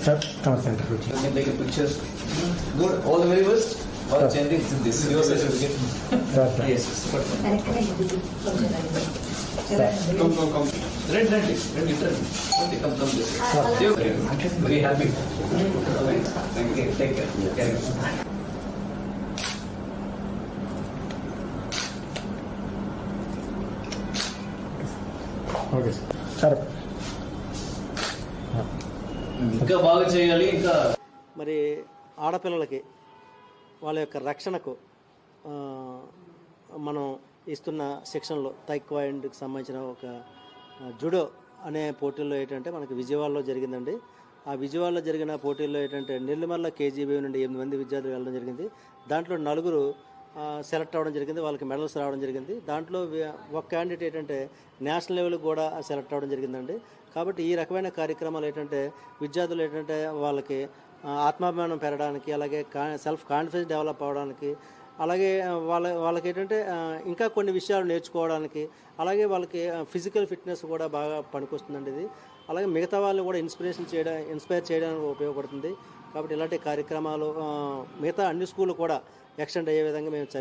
Sir, come on, You can take a picture. Good. All the very best. One chanting is this. Yes, is. Sir, sir. Come, come, come. Red, red, red, red, red. Come, come. Very happy. Thank you. Take care. Carry on. Okay. Sir, ఇంకా బాగా చేయాలి ఇంకా మరి ఆడపిల్లలకి వాళ్ళ యొక్క రక్షణకు మనం ఇస్తున్న శిక్షణలో తైక్వాండ్కి సంబంధించిన ఒక జుడో అనే పోటీల్లో ఏంటంటే మనకి విజయవాడలో జరిగిందండి. ఆ విజయవాడలో జరిగిన పోటీల్లో ఏంటంటే నెల్లిమల్ల కేజీబీ నుండి ఎనిమిది మంది విద్యార్థులు వెళ్ళడం జరిగింది. దాంట్లో నలుగురు సెలెక్ట్ అవ్వడం జరిగింది వాళ్ళకి మెడల్స్ రావడం జరిగింది. దాంట్లో ఒక క్యాండిడేట్ ఏంటంటే నేషనల్ లెవెల్ కూడా సెలెక్ట్ అవ్వడం జరిగిందండి. కాబట్టి ఈ రకమైన కార్యక్రమాలు ఏంటంటే విద్యార్థులు ఏంటంటే వాళ్ళకి ఆత్మాభిమానం పెరగడానికి అలాగే కా సెల్ఫ్ కాన్ఫిడెన్స్ డెవలప్ అవ్వడానికి అలాగే వాళ్ళ వాళ్ళకి ఏంటంటే ఇంకా కొన్ని విషయాలు నేర్చుకోవడానికి అలాగే వాళ్ళకి ఫిజికల్ ఫిట్నెస్ కూడా బాగా పనికొస్తుందండి ఇది. అలాగే మిగతా వాళ్ళని కూడా ఇన్స్పిరేషన్ చేయడం ఇన్స్పైర్ చేయడానికి ఉపయోగపడుతుంది. కాబట్టి ఇలాంటి కార్యక్రమాలు మిగతా అన్ని స్కూళ్ళు కూడా ఎక్స్టెండ్ అయ్యే విధంగా మేము చర్య